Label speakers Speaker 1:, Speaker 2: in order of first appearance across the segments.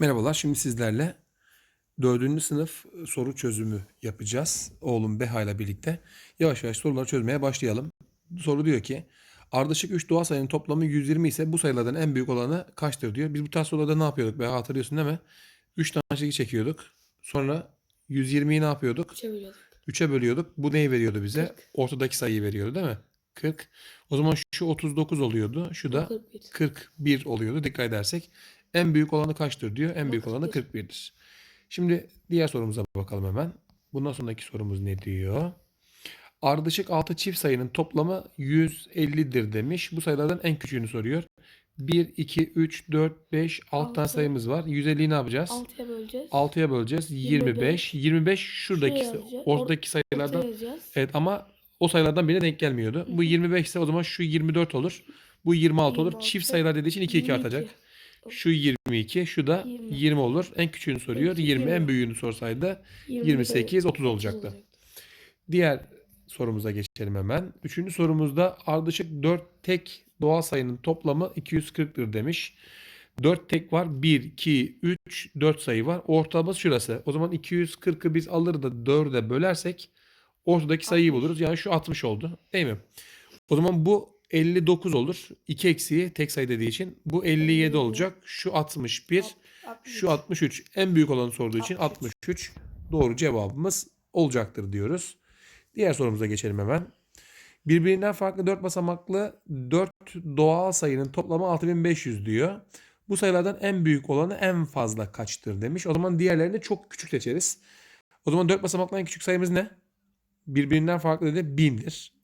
Speaker 1: Merhabalar. Şimdi sizlerle 4. sınıf soru çözümü yapacağız. Oğlum Beha ile birlikte. Yavaş yavaş soruları çözmeye başlayalım. Soru diyor ki ardışık 3 doğal sayının toplamı 120 ise bu sayılardan en büyük olanı kaçtır diyor. Biz bu tarz sorularda ne yapıyorduk Beha hatırlıyorsun değil mi? 3 tane çizgi çekiyorduk. Sonra 120'yi ne yapıyorduk?
Speaker 2: Çeviriyorduk.
Speaker 1: 3'e bölüyorduk. Bu neyi veriyordu bize?
Speaker 2: 40.
Speaker 1: Ortadaki sayıyı veriyordu değil mi? 40. O zaman şu 39 oluyordu. Şu da
Speaker 2: 41.
Speaker 1: 41 oluyordu dikkat edersek. En büyük olanı kaçtır diyor. En büyük olanı
Speaker 2: 41.
Speaker 1: 41'dir. Şimdi diğer sorumuza bakalım hemen. Bundan sonraki sorumuz ne diyor? Ardışık 6 çift sayının toplamı 150'dir demiş. Bu sayılardan en küçüğünü soruyor. 1, 2, 3, 4, 5, 6 tane
Speaker 2: Altı.
Speaker 1: sayımız var. 150'yi ne yapacağız?
Speaker 2: 6'ya böleceğiz.
Speaker 1: 6'ya böleceğiz. 25. 25 şuradaki
Speaker 2: Şuraya yazacağız.
Speaker 1: ortadaki sayılardan
Speaker 2: Ortaya yazacağız.
Speaker 1: Evet ama o sayılardan birine denk gelmiyordu. Bu 25 ise o zaman şu 24 olur. Bu 26 olur.
Speaker 2: 26.
Speaker 1: Çift sayılar dediği için 2 2
Speaker 2: 22.
Speaker 1: artacak. Şu 22, şu da
Speaker 2: 20.
Speaker 1: 20 olur. En küçüğünü soruyor.
Speaker 2: En
Speaker 1: 20 en
Speaker 2: 20.
Speaker 1: büyüğünü sorsaydı
Speaker 2: 20
Speaker 1: 28, 30 olacaktı. Diğer sorumuza geçelim hemen. Üçüncü sorumuzda ardışık 4 tek doğal sayının toplamı 240'tır demiş. 4 tek var. 1, 2, 3, 4 sayı var. Ortamız şurası. O zaman 240'ı biz alır da 4'e bölersek ortadaki sayıyı
Speaker 2: 60.
Speaker 1: buluruz. Yani şu 60 oldu. Değil mi? O zaman bu 59 olur. 2 eksiği tek sayı dediği için. Bu 57
Speaker 2: 57.
Speaker 1: olacak. Şu 61.
Speaker 2: 60.
Speaker 1: Şu 63. En büyük olanı sorduğu için
Speaker 2: 63.
Speaker 1: 63 doğru cevabımız olacaktır diyoruz. Diğer sorumuza geçelim hemen. Birbirinden farklı 4 basamaklı 4 doğal sayının toplamı 6500 diyor. Bu sayılardan en büyük olanı en fazla kaçtır demiş. O zaman diğerlerini çok küçük seçeriz. O zaman 4 basamaklı en küçük sayımız ne? Birbirinden farklı dedi 1000'dir.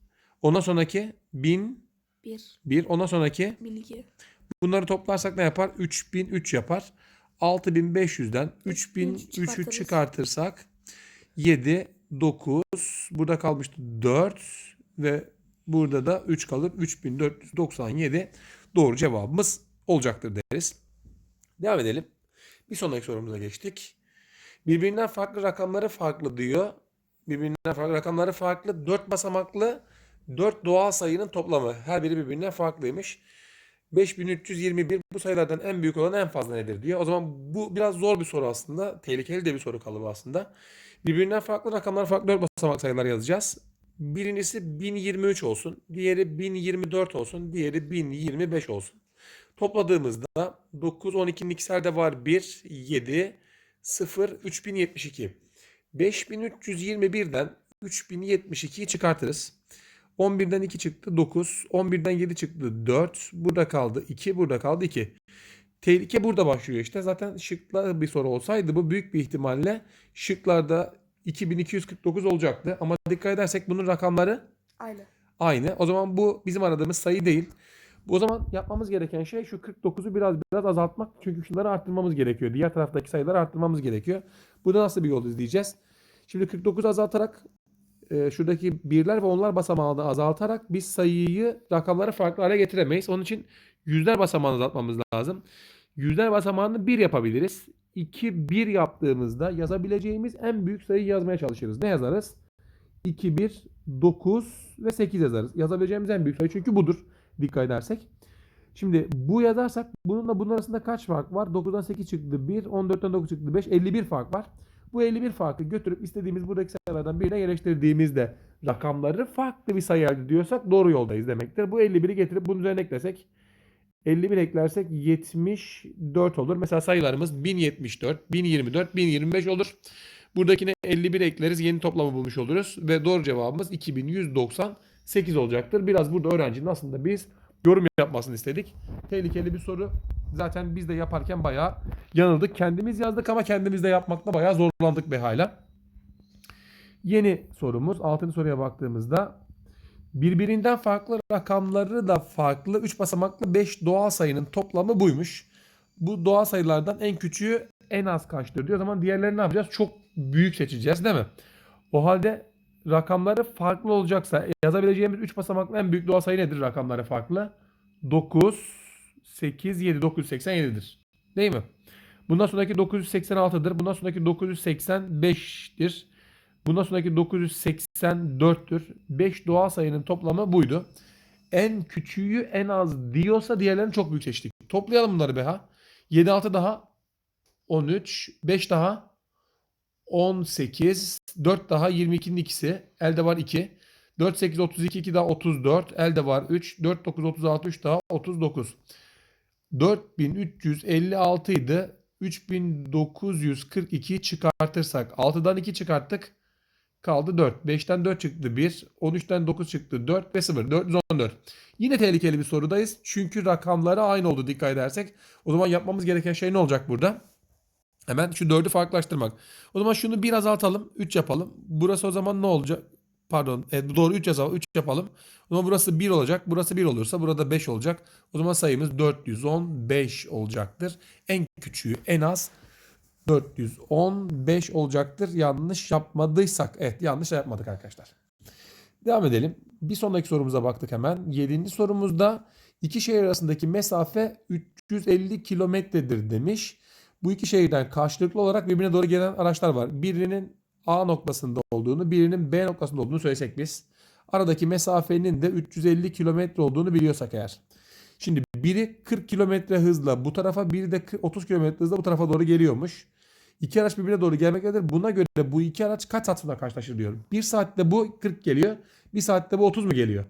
Speaker 1: Ondan sonraki 1000
Speaker 2: 1.
Speaker 1: 1. Ondan sonraki
Speaker 2: 1002.
Speaker 1: Bunları toplarsak ne yapar? 3003 yapar. 6500'den 3003'ü
Speaker 2: çıkartırız.
Speaker 1: çıkartırsak 7, 9, burada kalmıştı 4 ve burada da 3 kalır. 3497 doğru cevabımız olacaktır deriz. Devam edelim. Bir sonraki sorumuza geçtik. Birbirinden farklı rakamları farklı diyor. Birbirinden farklı rakamları farklı. 4 basamaklı 4 doğal sayının toplamı. Her biri birbirinden farklıymış. 5321 bu sayılardan en büyük olan en fazla nedir diyor. O zaman bu biraz zor bir soru aslında. Tehlikeli de bir soru kalıbı aslında. Birbirinden farklı rakamlar farklı 4 basamak sayılar yazacağız. Birincisi 1023 olsun. Diğeri 1024 olsun. Diğeri 1025 olsun. Topladığımızda 9, 12'nin ikişer de var 1, 7, 0, 3072. 5321'den 3072'yi çıkartırız. 11'den 2 çıktı 9. 11'den 7 çıktı 4. Burada kaldı 2. Burada kaldı 2. Tehlike burada başlıyor işte. Zaten şıklı bir soru olsaydı bu büyük bir ihtimalle şıklarda 2249 olacaktı. Ama dikkat edersek bunun rakamları
Speaker 2: Aynı.
Speaker 1: aynı. O zaman bu bizim aradığımız sayı değil. O zaman yapmamız gereken şey şu 49'u biraz biraz azaltmak. Çünkü şunları arttırmamız gerekiyor. Diğer taraftaki sayıları arttırmamız gerekiyor. Burada nasıl bir yol izleyeceğiz? Şimdi 49 azaltarak e, şuradaki birler ve onlar basamağını azaltarak biz sayıyı rakamları farklı hale getiremeyiz. Onun için yüzler basamağını azaltmamız lazım. Yüzler basamağını 1 yapabiliriz. 2 1 yaptığımızda yazabileceğimiz en büyük sayıyı yazmaya çalışırız. Ne yazarız? 2 1 9 ve 8 yazarız. Yazabileceğimiz en büyük sayı çünkü budur. Dikkat edersek. Şimdi bu yazarsak bununla bunun arasında kaç fark var? 9'dan 8 çıktı 1, 14'ten 9 çıktı 5, 51 fark var. Bu 51 farkı götürüp istediğimiz buradaki sayılardan birine yerleştirdiğimizde rakamları farklı bir sayı elde ediyorsak doğru yoldayız demektir. Bu 51'i getirip bunun üzerine eklesek 51 eklersek 74 olur. Mesela sayılarımız 1074, 1024, 1025 olur. Buradakine 51 ekleriz. Yeni toplamı bulmuş oluruz. Ve doğru cevabımız 2198 olacaktır. Biraz burada öğrencinin aslında biz yorum yapmasını istedik. Tehlikeli bir soru. Zaten biz de yaparken bayağı yanıldık. Kendimiz yazdık ama kendimiz de yapmakta bayağı zorlandık be hala. Yeni sorumuz 6. soruya baktığımızda birbirinden farklı rakamları da farklı 3 basamaklı 5 doğal sayının toplamı buymuş. Bu doğal sayılardan en küçüğü en az kaçtır diyor. O zaman diğerlerini ne yapacağız? Çok büyük seçeceğiz değil mi? O halde rakamları farklı olacaksa yazabileceğimiz 3 basamaklı en büyük doğal sayı nedir rakamları farklı? 9, 8, 7, 987'dir. Değil mi? Bundan sonraki 986'dır. Bundan sonraki 985'tir. Bundan sonraki 984'tür. 5 doğal sayının toplamı buydu. En küçüğü en az diyorsa diğerlerini çok büyük seçtik. Toplayalım bunları Beha. 7 6 daha 13, 5 daha 18, 4 daha 22'nin ikisi. Elde var 2. 4, 8, 32, 2 daha 34. Elde var 3. 4, 9, 36, 3 daha 39. 4356 idi. 3942 çıkartırsak 6'dan 2 çıkarttık. Kaldı 4. 5'ten 4 çıktı 1. 13'ten 9 çıktı 4 ve 0. 414. Yine tehlikeli bir sorudayız. Çünkü rakamları aynı oldu dikkat edersek. O zaman yapmamız gereken şey ne olacak burada? Hemen şu 4'ü farklılaştırmak. O zaman şunu bir azaltalım. 3 yapalım. Burası o zaman ne olacak? Pardon. Evet, doğru 3 yazalım. 3 yapalım. O zaman burası 1 olacak. Burası 1 olursa burada 5 olacak. O zaman sayımız 415 olacaktır. En küçüğü en az 415 olacaktır. Yanlış yapmadıysak. Evet yanlış yapmadık arkadaşlar. Devam edelim. Bir sonraki sorumuza baktık hemen. 7. sorumuzda iki şehir arasındaki mesafe 350 kilometredir demiş. Bu iki şehirden karşılıklı olarak birbirine doğru gelen araçlar var. Birinin A noktasında olduğunu, birinin B noktasında olduğunu söylesek biz. Aradaki mesafenin de 350 kilometre olduğunu biliyorsak eğer. Şimdi biri 40 kilometre hızla bu tarafa, biri de 30 kilometre hızla bu tarafa doğru geliyormuş. İki araç birbirine doğru gelmektedir. Buna göre bu iki araç kaç saat sonra karşılaşır diyorum. Bir saatte bu 40 geliyor. Bir saatte bu 30 mu geliyor?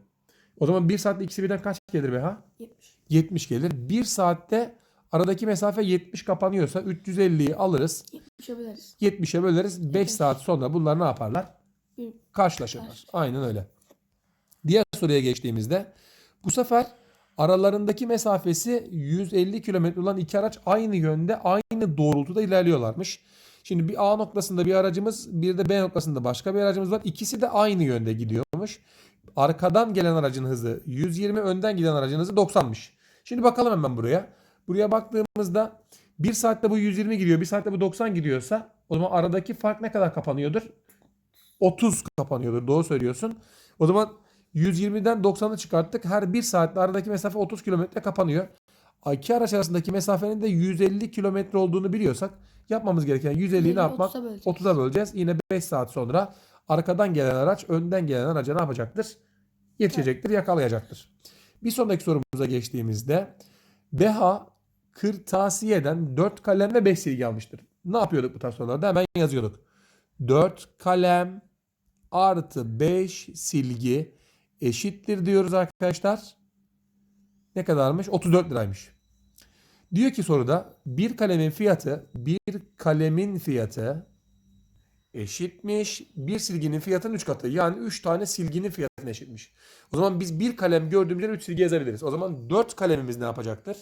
Speaker 1: O zaman bir saatte ikisi birden kaç gelir be ha?
Speaker 2: 70.
Speaker 1: 70 gelir. Bir saatte aradaki mesafe 70 kapanıyorsa 350'yi alırız.
Speaker 2: 70'e böleriz.
Speaker 1: 70'e böleriz. 5 saat sonra bunlar ne yaparlar? Karşılaşırlar.
Speaker 2: Karşılaşır.
Speaker 1: Aynen öyle. Diğer soruya geçtiğimizde bu sefer aralarındaki mesafesi 150 kilometre olan iki araç aynı yönde aynı doğrultuda ilerliyorlarmış. Şimdi bir A noktasında bir aracımız bir de B noktasında başka bir aracımız var. İkisi de aynı yönde gidiyormuş. Arkadan gelen aracın hızı 120 önden giden aracın hızı 90'mış. Şimdi bakalım hemen buraya. Buraya baktığımızda bir saatte bu 120 gidiyor bir saatte bu 90 gidiyorsa o zaman aradaki fark ne kadar kapanıyordur? 30 kapanıyordur. Doğru söylüyorsun. O zaman 120'den 90'ı çıkarttık. Her bir saatte aradaki mesafe 30 kilometre kapanıyor. İki araç arasındaki mesafenin de 150 kilometre olduğunu biliyorsak yapmamız gereken 150'yi ne yapmak?
Speaker 2: 30'a böleceğiz.
Speaker 1: 30'a böleceğiz. Yine 5 saat sonra arkadan gelen araç önden gelen araca ne yapacaktır? Yetişecektir, yakalayacaktır. Bir sonraki sorumuza geçtiğimizde Deha kırtasiyeden 4 kalem ve 5 silgi almıştır. Ne yapıyorduk bu tarz? Hemen yazıyorduk. 4 kalem artı 5 silgi eşittir diyoruz arkadaşlar. Ne kadarmış? 34 liraymış. Diyor ki soruda bir kalemin fiyatı bir kalemin fiyatı eşitmiş. Bir silginin fiyatının 3 katı. Yani 3 tane silginin fiyatına eşitmiş. O zaman biz bir kalem gördüğümüzde 3 silgi yazabiliriz. O zaman 4 kalemimiz ne yapacaktır?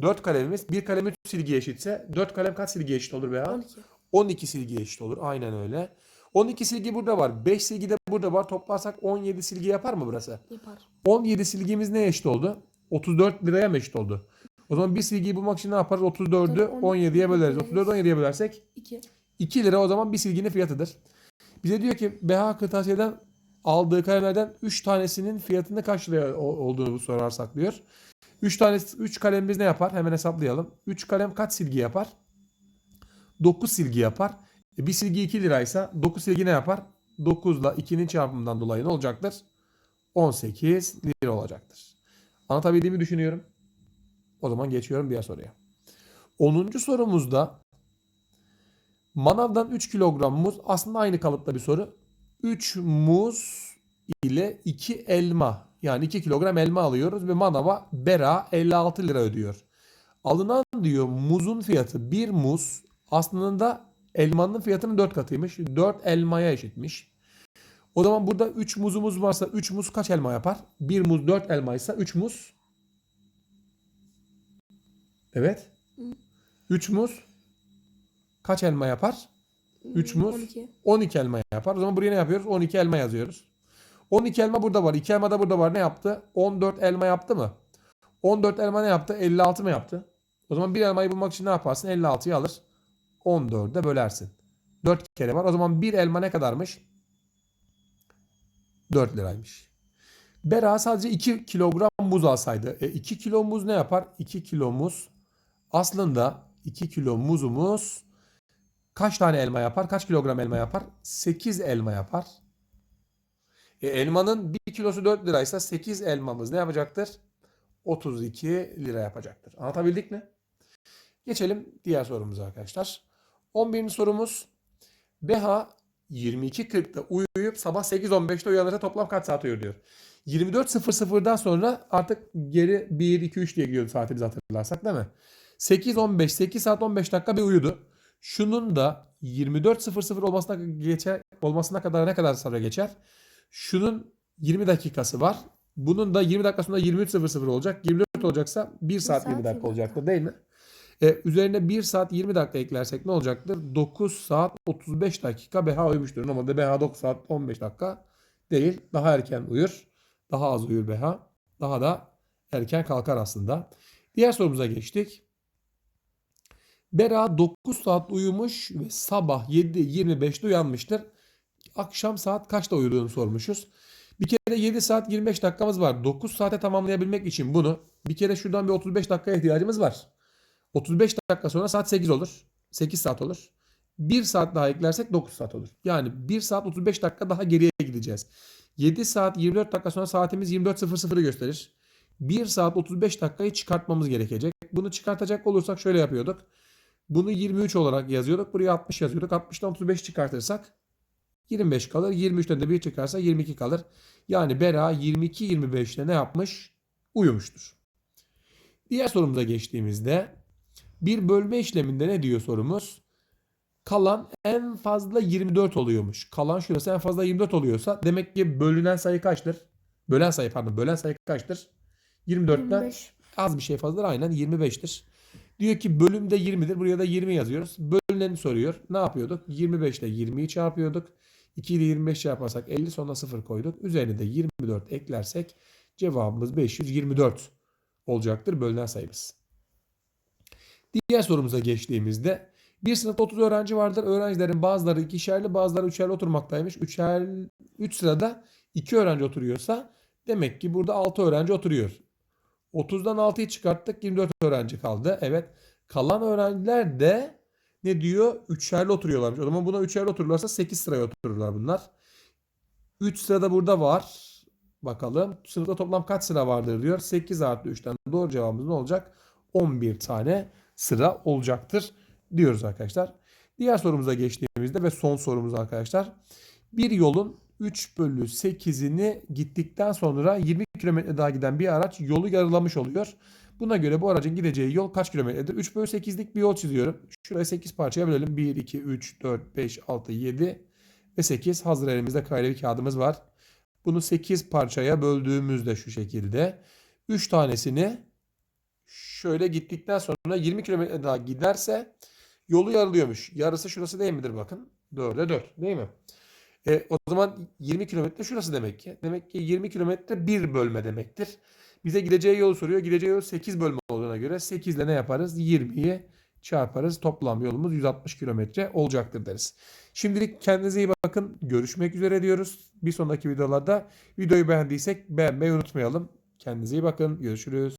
Speaker 1: 4 kalemimiz bir kalem 3 silgiye eşitse 4 kalem kaç silgiye eşit olur veya?
Speaker 2: 12.
Speaker 1: 12 silgiye eşit olur. Aynen öyle. 12 silgi burada var. 5 silgi de burada var. Toplarsak 17 silgi yapar mı burası?
Speaker 2: Yapar.
Speaker 1: 17 silgimiz neye eşit oldu? 34 liraya mı eşit oldu? O zaman bir silgiyi bulmak için ne yaparız? 34'ü
Speaker 2: Tabii,
Speaker 1: 17'ye böleriz.
Speaker 2: böleriz.
Speaker 1: 34'ü 17'ye bölersek
Speaker 2: 2.
Speaker 1: 2 lira o zaman bir silginin fiyatıdır. Bize diyor ki BH Kırtasiye'den aldığı kalemlerden 3 tanesinin fiyatını kaç liraya olduğunu sorarsak diyor. 3 tane 3 kalemimiz ne yapar? Hemen hesaplayalım. 3 kalem kaç silgi yapar? 9 silgi yapar. E, bir silgi 2 liraysa 9 silgi ne yapar? 9 ile 2'nin çarpımından dolayı ne olacaktır? 18 lira olacaktır. Anlatabildiğimi düşünüyorum. O zaman geçiyorum diğer soruya. 10. sorumuzda manavdan 3 kilogram muz aslında aynı kalıpta bir soru. 3 muz ile 2 elma yani 2 kilogram elma alıyoruz ve manava bera 56 lira ödüyor. Alınan diyor muzun fiyatı bir muz aslında elmanın fiyatının 4 katıymış. 4 elmaya eşitmiş. O zaman burada 3 muzumuz varsa 3 muz kaç elma yapar? 1 muz 4 elmaysa 3 muz Evet. 3 muz kaç elma yapar? 3 muz
Speaker 2: 12.
Speaker 1: 12 elma yapar. O zaman buraya ne yapıyoruz? 12 elma yazıyoruz. 12 elma burada var. 2 elma da burada var. Ne yaptı? 14 elma yaptı mı? 14 elma ne yaptı? 56 mı yaptı? O zaman bir elmayı bulmak için ne yaparsın? 56'yı alır. 14'e bölersin. 4 kere var. O zaman bir elma ne kadarmış? 4 liraymış. Bera sadece 2 kilogram muz alsaydı. E 2 kilo muz ne yapar? 2 kilo muz. Aslında 2 kilo muzumuz kaç tane elma yapar? Kaç kilogram elma yapar? 8 elma yapar. E, elmanın 1 kilosu 4 liraysa 8 elmamız ne yapacaktır? 32 lira yapacaktır. Anlatabildik mi? Geçelim diğer sorumuza arkadaşlar. 11. sorumuz. Beha 22.40'da uyuyup sabah 8.15'te uyanırsa toplam kaç saat uyur diyor. 24.00'dan sonra artık geri 1, 2, 3 diye gidiyordu saatimizi hatırlarsak değil mi? 8.15, 8 saat 15 dakika bir uyudu. Şunun da 24.00 olmasına geçer, olmasına kadar ne kadar süre geçer? Şunun 20 dakikası var. Bunun da 20 dakika sonra 23.00 olacak. 24 olacaksa 1 saat,
Speaker 2: saat
Speaker 1: 20 dakika
Speaker 2: 20
Speaker 1: olacaktır değil mi? E, üzerine 1 saat 20 dakika eklersek ne olacaktır? 9 saat 35 dakika BH uyumuştur. Normalde BH 9 saat 15 dakika değil. Daha erken uyur. Daha az uyur BH. Daha da erken kalkar aslında. Diğer sorumuza geçtik. Bera 9 saat uyumuş ve sabah 7.25'te uyanmıştır. Akşam saat kaçta uyuduğunu sormuşuz. Bir kere 7 saat 25 dakikamız var. 9 saate tamamlayabilmek için bunu bir kere şuradan bir 35 dakikaya ihtiyacımız var. 35 dakika sonra saat 8 olur. 8 saat olur. 1 saat daha eklersek 9 saat olur. Yani 1 saat 35 dakika daha geriye gideceğiz. 7 saat 24 dakika sonra saatimiz 24.00'ı gösterir. 1 saat 35 dakikayı çıkartmamız gerekecek. Bunu çıkartacak olursak şöyle yapıyorduk. Bunu 23 olarak yazıyorduk. Buraya 60 yazıyorduk. 60'tan 35 çıkartırsak 25 kalır. 23'ten de 1 çıkarsa 22 kalır. Yani Bera 22-25'te ne yapmış? Uyumuştur. Diğer sorumuza geçtiğimizde bir bölme işleminde ne diyor sorumuz? Kalan en fazla 24 oluyormuş. Kalan şurası en fazla 24 oluyorsa demek ki bölünen sayı kaçtır? Bölen sayı pardon bölen sayı kaçtır? 24'ten
Speaker 2: 25.
Speaker 1: az bir şey fazladır aynen 25'tir. Diyor ki bölümde 20'dir. Buraya da 20 yazıyoruz. Bölüneni soruyor. Ne yapıyorduk? 25 ile 20'yi çarpıyorduk. 2 ile 25 çarparsak 50 sonra 0 koyduk. Üzerine de 24 eklersek cevabımız 524 olacaktır bölünen sayımız. Diğer sorumuza geçtiğimizde bir sınıfta 30 öğrenci vardır. Öğrencilerin bazıları ikişerli bazıları üçerli oturmaktaymış. Üçer, 3 sırada 2 öğrenci oturuyorsa demek ki burada 6 öğrenci oturuyor. 30'dan 6'yı çıkarttık 24 öğrenci kaldı. Evet kalan öğrenciler de ne diyor? Üçerli oturuyorlarmış. O zaman buna üçerli otururlarsa 8 sıraya otururlar bunlar. 3 sırada burada var. Bakalım sınıfta toplam kaç sıra vardır diyor. 8 artı 3'ten doğru cevabımız ne olacak? 11 tane sıra olacaktır diyoruz arkadaşlar. Diğer sorumuza geçtiğimizde ve son sorumuz arkadaşlar. Bir yolun 3 bölü 8'ini gittikten sonra 20 kilometre daha giden bir araç yolu yarılamış oluyor. Buna göre bu aracın gideceği yol kaç kilometredir? 3 bölü 8'lik bir yol çiziyorum. Şuraya 8 parçaya bölelim. 1, 2, 3, 4, 5, 6, 7 ve 8. Hazır elimizde karevi kağıdımız var. Bunu 8 parçaya böldüğümüzde şu şekilde 3 tanesini şöyle gittikten sonra 20 kilometre daha giderse yolu yarılıyormuş. Yarısı şurası değil midir bakın? 4'e 4 değil mi? E, o zaman 20 kilometre şurası demek ki. Demek ki 20 kilometre bir bölme demektir. Bize gideceği yolu soruyor. Gideceği yol 8 bölme olduğuna göre 8 ile ne yaparız? 20'yi çarparız. Toplam yolumuz 160 kilometre olacaktır deriz. Şimdilik kendinize iyi bakın. Görüşmek üzere diyoruz. Bir sonraki videolarda videoyu beğendiysek beğenmeyi unutmayalım. Kendinize iyi bakın. Görüşürüz.